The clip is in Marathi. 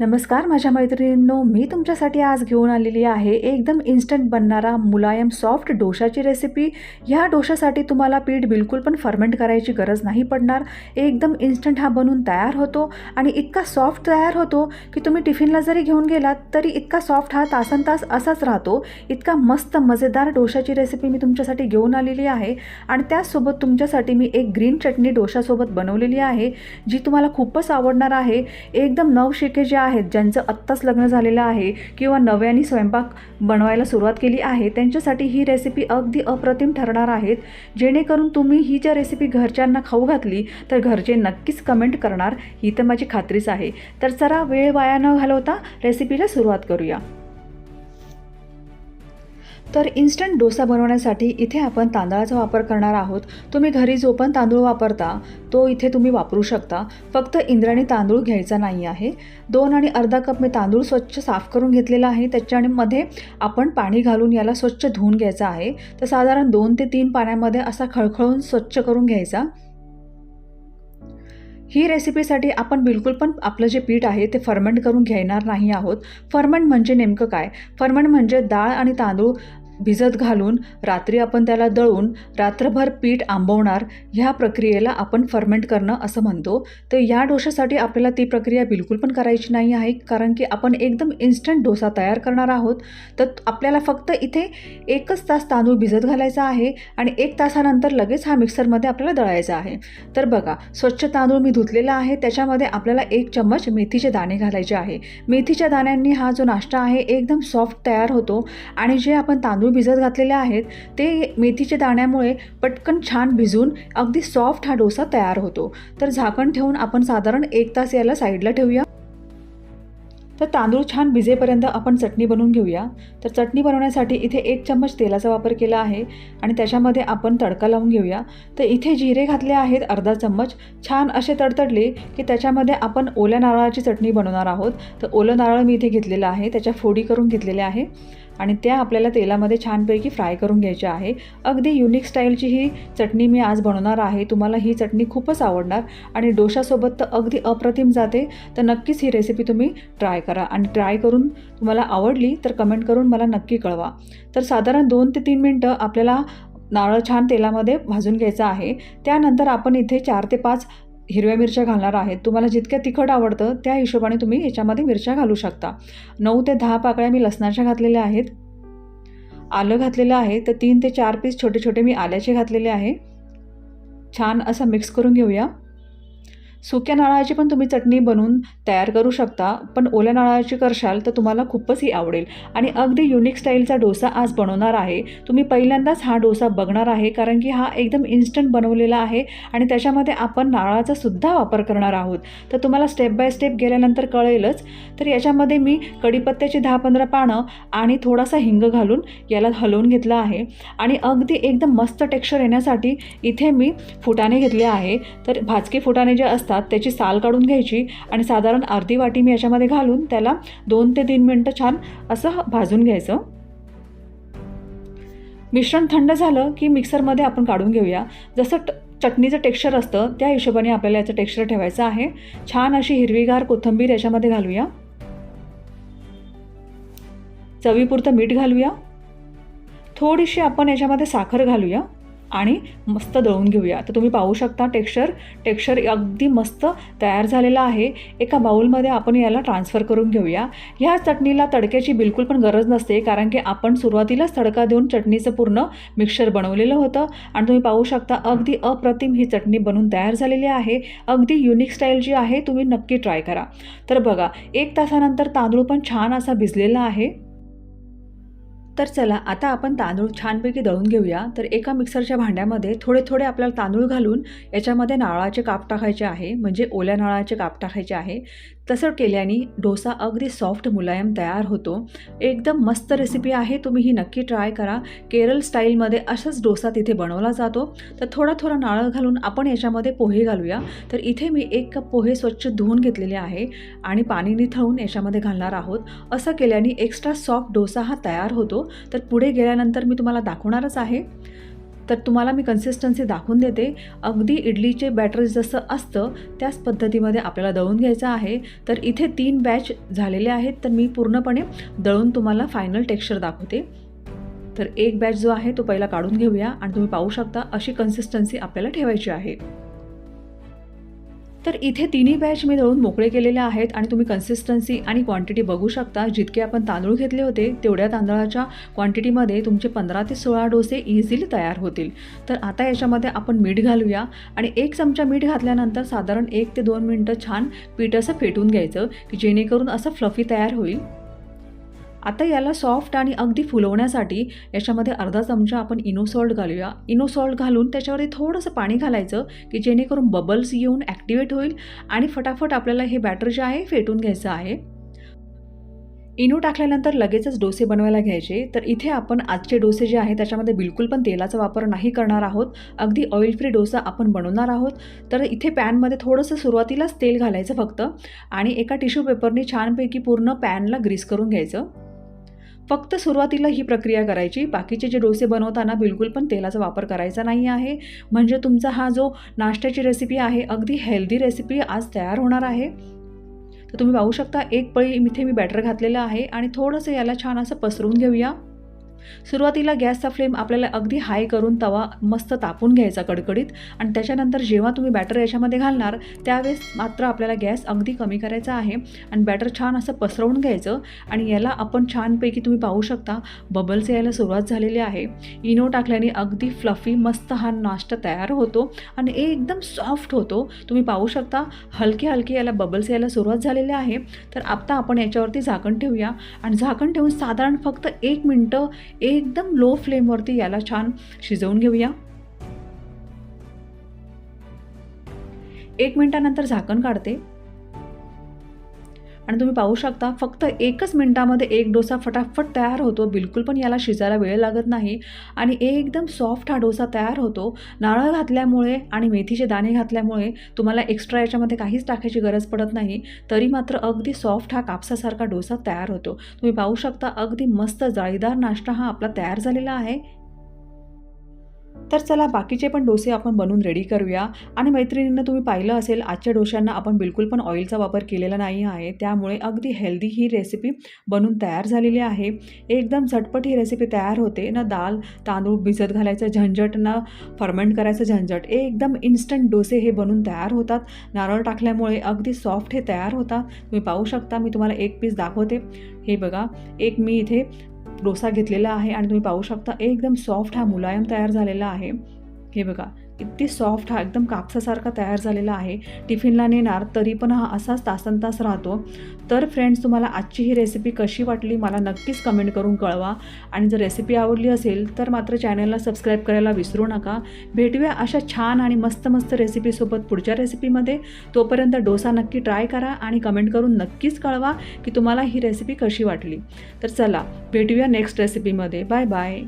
नमस्कार माझ्या मैत्रिणींनो. मी तुमच्यासाठी आज घेऊन आलेली आहे एकदम इन्स्टंट बनणारा मुलायम सॉफ्ट डोशाची रेसिपी ह्या डोशासाठी तुम्हाला पीठ बिलकुल पण फर्मेंट करायची गरज नाही पडणार. एकदम इन्स्टंट हा बनून तयार होतो आणि इतका सॉफ्ट तयार होतो की तुम्ही टिफिनला जरी घेऊन गेलात तरी इतका सॉफ्ट हा तासन तास असाच राहतो. इतका मस्त मजेदार डोशाची रेसिपी मी तुमच्यासाठी घेऊन आलेली आहे आणि त्याचसोबत तुमच्यासाठी मी एक ग्रीन चटणी डोशासोबत बनवलेली आहे जी तुम्हाला खूपच आवडणार आहे. एकदम नवशिके जे आहेत ज्यांचं आत्ताच लग्न झालेलं आहे किंवा नव्याने स्वयंपाक बनवायला सुरुवात केली आहे त्यांच्यासाठी ही रेसिपी अगदी अप्रतिम ठरणार आहेत. जेणेकरून तुम्ही ही ज्या रेसिपी घरच्यांना खाऊ घातली तर घरचे नक्कीच कमेंट करणार. ही तर माझी खात्रीच आहे. तर जरा वेळ वाया न घालवता रेसिपीला सुरुवात करूया. तर इन्स्टंट डोसा बनवण्यासाठी इथे आपण तांदळाचा वापर करणार आहोत. तुम्ही घरी जो पण तांदूळ वापरता तो इथे तुम्ही वापरू शकता. फक्त इंद्राणी तांदूळ घ्यायचा नाही आहे. दोन आणि अर्धा कप मी तांदूळ स्वच्छ साफ करून घेतलेला आहे. त्याच्यामध्ये आपण पाणी घालून याला स्वच्छ धुवून घ्यायचा आहे. तर साधारण दोन ते तीन पाण्यामध्ये असा खळखळून स्वच्छ करून घ्यायचा. ही रेसिपीसाठी आपण बिलकुल पण आपलं जे पीठ आहे ते फर्मेंट करून घेणार नाही आहोत. फर्मेंट म्हणजे नेमकं काय? फर्मेंट म्हणजे डाळ आणि तांदूळ भिजत घालून रात्री आपण त्याला दळून रात्रभर पीठ आंबवणार ह्या प्रक्रियेला आपण फर्मेंट करणं असं म्हणतो. तर या डोशासाठी आपल्याला ती प्रक्रिया बिलकुल पण करायची नाही आहे कारण की आपण एकदम इन्स्टंट डोसा तयार करणार आहोत. तर आपल्याला फक्त इथे एकच तास तांदूळ भिजत घालायचा आहे आणि एक तासानंतर लगेच हा मिक्सरमध्ये आपल्याला दळायचा आहे. तर बघा स्वच्छ तांदूळ मी धुतलेला आहे त्याच्यामध्ये आपल्याला एक चम्मच मेथीचे दाणे घालायचे आहे. मेथीच्या दाण्यांनी हा जो नाश्ता आहे एकदम सॉफ्ट तयार होतो. आणि जे आपण तांदूळ भिजत घातलेले आहेत ते मेथीच्या दाण्यामुळे पटकन छान भिजून अगदी सॉफ्ट हा डोसा तयार होतो. तर झाकण ठेवून आपण साधारण एक तास याला साईडला ठेवूया. तर तांदूळ छान भिजेपर्यंत आपण चटणी बनवून घेऊया. तर चटणी बनवण्यासाठी इथे एक चम्मच तेलाचा वापर केला आहे आणि त्याच्यामध्ये आपण तडका लावून घेऊया. तर इथे जिरे घातले आहेत अर्धा चम्मच. छान असे तडतडले की त्याच्यामध्ये आपण ओल्या नारळाची चटणी बनवणार आहोत. तर ओलं नारळ मी इथे घेतलेलं आहे त्याच्या फोडी करून घेतलेल्या आहे. आणि त्या आपल्याला तेलामध्ये छानपैकी फ्राय करून घ्यायच्या आहे. अगदी युनिक स्टाईलची ही चटणी मी आज बनवणार आहे. तुम्हाला ही चटणी खूपच आवडणार आणि डोशासोबत तर अगदी अप्रतिम जाते. तर नक्कीच ही रेसिपी तुम्ही ट्राय करा आणि ट्राय करून तुम्हाला आवडली तर कमेंट करून मला नक्की कळवा. तर साधारण दोन ते तीन मिनटं आपल्याला नारळ छान तेलामध्ये भाजून घ्यायचं आहे. त्यानंतर आपण इथे चार ते पाच हिरव्या मिरच्या घालणार आहेत. तुम्हाला जितक्या तिखट आवडतं त्या हिशोबाने तुम्ही याच्यामध्ये मिरच्या घालू शकता. नऊ ते दहा पाकळ्या मी लसणाच्या घातलेल्या आहेत. आलं घातलेलं आहे तर तीन ते चार पीस छोटे छोटे मी आल्याचे घातलेले आहे. छान असं मिक्स करून घेऊया. सुक्या नारळाची पण तुम्ही चटणी बनवून तयार करू शकता पण ओल्या नारळाची करशाल तर तुम्हाला खूपच ही आवडेल. आणि अगदी युनिक स्टाईलचा डोसा आज बनवणार आहे. तुम्ही पहिल्यांदाच हा डोसा बघणार आहे कारण की हा एकदम इन्स्टंट बनवलेला आहे आणि त्याच्यामध्ये आपण नारळाचा सुद्धा वापर करणार आहोत. तर तुम्हाला स्टेप बाय स्टेप गेल्यानंतर कळेलच. तर याच्यामध्ये मी कढीपत्त्याची दहा पंधरा पानं आणि थोडासा हिंग घालून याला हलवून घेतलं आहे. आणि अगदी एकदम मस्त टेक्स्चर येण्यासाठी इथे मी फुटाणे घेतले आहे. तर भाजके फुटाणे जे असतात त्याची साल काढून घ्यायची आणि साधारण अर्धी वाटी मी याच्यामध्ये घालून त्याला दोन ते तीन मिनटं छान असं भाजून घ्यायचं. मिश्रण थंड झालं की मिक्सरमध्ये आपण काढून घेऊया. जसं ट चटणीचं टेक्स्चर असतं त्या हिशोबाने आपल्याला याचं टेक्स्चर ठेवायचं आहे. छान अशी हिरवीगार कोथिंबीर याच्यामध्ये घालूया. चवीपुरतं मीठ घालूया. थोडीशी आपण याच्यामध्ये साखर घालूया. आणि मस्त दळून घेऊया. तर तुम्ही पाहू शकता टेक्स्चर. टेक्स्चर अगदी मस्त तयार झालेलं आहे. एका बाऊलमध्ये आपण याला ट्रान्सफर करून घेऊया. ह्या चटणीला तडक्याची बिलकुल पण गरज नसते कारण की आपण सुरुवातीलाच तडका देऊन चटणीचं पूर्ण मिक्सर बनवलेलं होतं. आणि तुम्ही पाहू शकता अगदी अप्रतिम ही चटणी बनवून तयार झालेली आहे. अगदी युनिक स्टाईल जी आहे तुम्ही नक्की ट्राय करा. तर बघा एक तासानंतर तांदूळ पण छान असा भिजलेला आहे. तर चला आता आपण तांदूळ छानपैकी दळून घेऊया. तर एका मिक्सरच्या भांड्यामध्ये थोडे थोडे आपल्याला तांदूळ घालून याच्यामध्ये नारळाचे काप टाकायचे आहे. म्हणजे ओल्या नारळाचे काप टाकायचे आहे. तसं केल्याने डोसा अगदी सॉफ्ट मुलायम तयार होतो. एकदम मस्त रेसिपी आहे तुम्ही ही नक्की ट्राय करा. केरळ स्टाईलमध्ये असाच डोसा तिथे बनवला जातो. तर थोडा थोडा नाळ घालून आपण याच्यामध्ये पोहे घालूया. तर इथे मी एक कप पोहे स्वच्छ धुवून घेतलेले आहे आणि पाणी निथळून याच्यामध्ये घालणार आहोत. असं केल्याने एक्स्ट्रा सॉफ्ट डोसा हा तयार होतो. तर पुढे गेल्यानंतर मी तुम्हाला दाखवणारच आहे. तर तुम्हाला मी कन्सिस्टन्सी दाखवून देते. अगदी इडलीचे बॅटर जसं असतं त्याच पद्धतीमध्ये आपल्याला दळून घ्यायचं आहे. तर इथे तीन बॅच झालेले आहेत तर मी पूर्णपणे दळून तुम्हाला फायनल टेक्स्चर दाखवते. तर एक बॅच जो आहे तो पहिला काढून घेऊया आणि तुम्ही पाहू शकता अशी कन्सिस्टन्सी आपल्याला ठेवायची आहे. तर इथे तिन्ही बॅच मी दळून मोकळे केलेले आहेत आणि तुम्ही कन्सिस्टन्सी आणि क्वांटिटी बघू शकता. जितके आपण तांदूळ घेतले होते तेवढ्या तांदळाच्या क्वांटिटीमध्ये तुमचे पंधरा ते सोळा डोसे इझिली तयार होतील. तर आता याच्यामध्ये आपण मीठ घालूया आणि एक चमचा मीठ घातल्यानंतर साधारण एक ते दोन मिनटं छान पीठ असं फेटून घ्यायचं की जेणेकरून असं फ्लफी तयार होईल. आता याला सॉफ्ट आणि अगदी फुलवण्यासाठी याच्यामध्ये अर्धा चमचा आपण इनोसॉल्ट घालूया. इनोसॉल्ट घालून त्याच्यावरती थोडंसं पाणी घालायचं की जेणेकरून बबल्स येऊन ॲक्टिवेट होईल आणि फटाफट आपल्याला हे बॅटर जे आहे फेटून घ्यायचं आहे. इनो टाकल्यानंतर लगेचच डोसे बनवायला घ्यायचे. तर इथे आपण आजचे डोसे जे आहे त्याच्यामध्ये बिलकुल पण तेलाचा वापर नाही करणार आहोत. अगदी ऑइल फ्री डोसा आपण बनवणार आहोत. तर इथे पॅनमध्ये थोडंसं सुरुवातीलाच तेल घालायचं फक्त आणि एका टिश्यू पेपरने छानपैकी पूर्ण पॅनला ग्रीस करून घ्यायचं. फक्त सुरुवातीला ही प्रक्रिया करायची. बाकीचे जे डोसे बनवताना बिलकुल पण तेलाचा वापर करायचा नाही आहे. म्हणजे तुमचा हा जो नाश्त्याची रेसिपी आहे अगदी हेल्दी रेसिपी आज तयार होणार आहे. तर तुम्ही पाहू शकता एक पळी इथे मी बॅटर घातलेलं आहे आणि थोडंसं याला छान असं पसरून घेऊया. सुरुवातीला गॅसचा फ्लेम आपल्याला अगदी हाय करून तवा मस्त तापून घ्यायचा कडकडीत आणि त्याच्यानंतर जेव्हा तुम्ही बॅटर याच्यामध्ये घालणार त्यावेळेस मात्र आपल्याला गॅस अगदी कमी करायचा आहे आणि बॅटर छान असं पसरवून घ्यायचं आणि याला आपण छानपैकी तुम्ही पाहू शकता बबल्स यायला सुरुवात झालेली आहे. इनो टाकल्याने अगदी फ्लफी मस्त हा नाश्ता तयार होतो आणि एकदम सॉफ्ट होतो. तुम्ही पाहू शकता हलके हलके याला बबल्स यायला सुरुवात झालेली आहे. तर आता आपण याच्यावरती झाकण ठेवूया आणि झाकण ठेवून साधारण फक्त एक मिनटं एकदम लो फ्लेमवरती याला छान शिजवून घेऊया. एक मिनटानंतर झाकण काढते. आणि तुम्ही पाहू शकता फक्त एकच मिनटामध्ये एक डोसा फटाफट तयार होतो. बिलकुल पण याला शिजायला वेळ लागत नाही. आणि एकदम सॉफ्ट हा डोसा तयार होतो. नारळ घातल्यामुळे आणि मेथीचे दाणे घातल्यामुळे तुम्हाला एक्स्ट्रा याच्यामध्ये काहीच टाकायची गरज पडत नाही. तरी मात्र अगदी सॉफ्ट हा कापसासारखा डोसा तयार होतो. तुम्ही पाहू शकता अगदी मस्त जाळीदार नाश्ता हा आपला तयार झालेला आहे. तर चला बाकीचे पण डोसे आपण बनवून रेडी करूया. आणि मैत्रिणींना तुम्ही पाहिलं असेल आजच्या डोशांना आपण बिलकुल पण ऑइलचा वापर केलेला नाही आहे. त्यामुळे अगदी हेल्दी ही रेसिपी बनून तयार झालेली आहे. एकदम झटपट ही रेसिपी तयार होते. ना दाल तांदूळ भिजत घालायचं झंझट ना फर्मेंट करायचं झंझट. एकदम इन्स्टंट डोसे हे बनून तयार होतात. नारळ टाकल्यामुळे अगदी सॉफ्ट हे तयार होतात. तुम्ही पाहू शकता मी तुम्हाला एक पीस दाखवते. हे बघा एक मी इथे डोसा घेतलेला आहे आणि तुम्ही पाहू शकता एकदम सॉफ्ट हा मुलायम तयार झालेला आहे. हे बघा किती सॉफ्ट हा एकदम कापसासारखा तयार झालेला आहे. टिफिनला नेणार तरी पण हा असाच तासन तास राहतो. तर फ्रेंड्स तुम्हाला आजची ही रेसिपी कशी वाटली मला नक्कीच कमेंट करून कळवा. आणि जर रेसिपी आवडली असेल तर मात्र चॅनलला सबस्क्राईब करायला विसरू नका. भेटूया अशा छान आणि मस्त मस्त रेसिपीसोबत पुढच्या रेसिपीमध्ये तोपर्यंत डोसा नक्की ट्राय करा आणि कमेंट करून नक्कीच कळवा की तुम्हाला ही रेसिपी कशी वाटली. तर चला भेटूया नेक्स्ट रेसिपीमध्ये बाय बाय